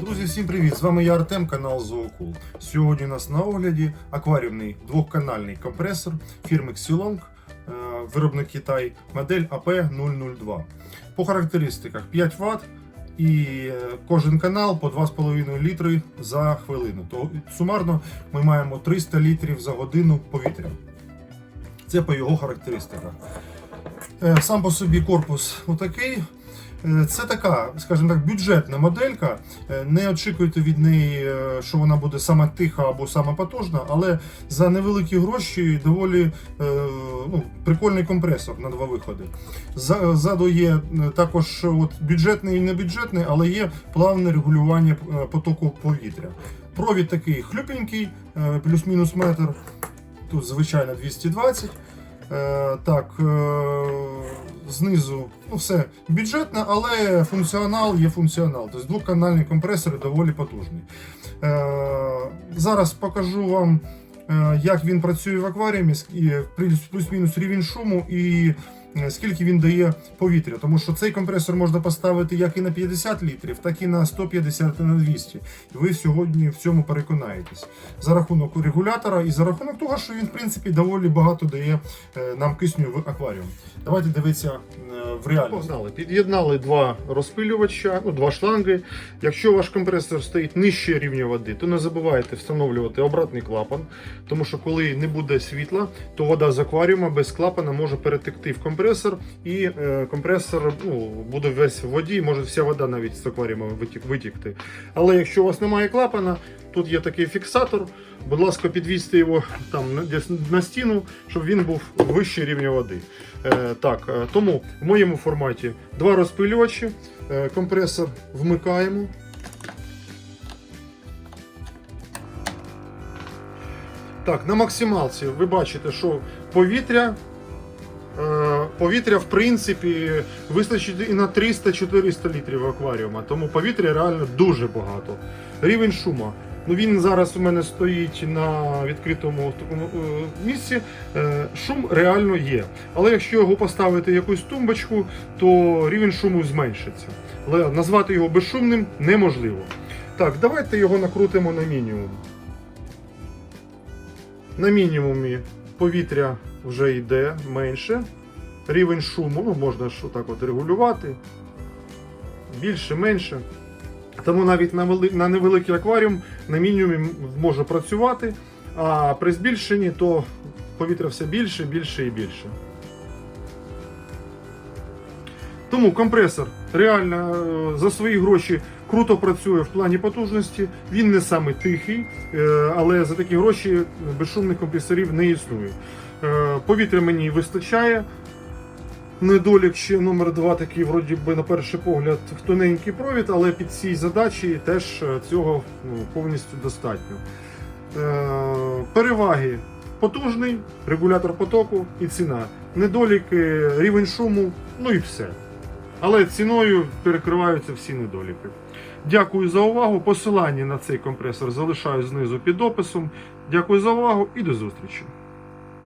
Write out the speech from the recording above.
Друзі, всім привіт! З вами я Артем, канал Zookul. Сьогодні у нас на огляді акваріумний двохканальний компресор фірми Xilong, е, виробник Китай, модель AP002. По характеристиках 5 Вт і е, кожен канал по 2,5 літри за хвилину. То сумарно ми маємо 300 літрів за годину повітря. Це по його характеристиках. Е, Сам по собі корпус отакий. Е, Це така, скажімо так, бюджетна моделька. Е, Не очікуйте від неї, е, що вона буде саме тиха або саме потужна, але за невеликі гроші доволі ну, прикольний компресор на два виходи. Ззаду є також от, бюджетний і небюджетний, але є плавне регулювання потоку повітря. Провід такий хлюпенький, плюс-мінус метр. Тут звичайно 220. Е, так, е, знизу ну, все бюджетне, але функціонал є функціонал. Тобто двоканальний компресор доволі потужний. Е, зараз покажу вам, як він працює в акваріумі, плюс-мінус рівень шуму і скільки він дає повітря. Тому що цей компресор можна поставити як і на 50 літрів, так і на 150 і на 200. І ви сьогодні в цьому переконаєтесь. За рахунок регулятора і за рахунок того, що він, в принципі, доволі багато дає е, нам кисню в акваріум. Давайте дивитися е, в реальність. Погнали. Під'єднали два розпилювача, ну, два шланги. Якщо ваш компресор стоїть нижче рівня води, то не забувайте встановлювати обратний клапан, тому що коли не буде світла, то вода з акваріума без клапана може перетекти в компресор, і е, компресор ну, буде весь в воді, може вся вода навіть з акваріума витікти. Але якщо у вас немає клапана, тут є такий фіксатор. Будь ласка, підвісьте його там на стіну, щоб він був вище рівня води. Е, так, е, тому в моєму форматі два розпилювачі, е, компресор вмикаємо. Так, на максималці ви бачите, що повітря. Повітря, в принципі, вистачить і на 300-400 літрів акваріума, тому повітря реально дуже багато. Рівень шума. Ну він зараз у мене стоїть на відкритому такому е, місці. Е, Шум реально є. Але якщо його поставити якусь тумбочку, то рівень шуму зменшиться. Але назвати його безшумним неможливо. Так, давайте його накрутимо на мінімум. На мінімумі повітря вже йде менше. Рівень шуму ну, можна ж отак от регулювати. Більше, менше. Тому навіть на, вели... на невеликий акваріум на мінімумі може працювати, а при збільшенні то повітря все більше, більше і більше. Тому компресор реально е, за свої гроші круто працює в плані потужності. Він не саме тихий, е, але за такі гроші безшумних компресорів не існує. Е, Повітря мені вистачає. Недолік ще номер два, такий, вроді би, на перший погляд, тоненький провід, але під ці задачі теж е, цього ну, повністю достатньо. Е, переваги потужний, регулятор потоку і ціна. Недоліки, рівень шуму, ну і все. Але ціною перекриваються всі недоліки. Дякую за увагу. Посилання на цей компресор залишаю знизу під описом. Дякую за увагу і до зустрічі.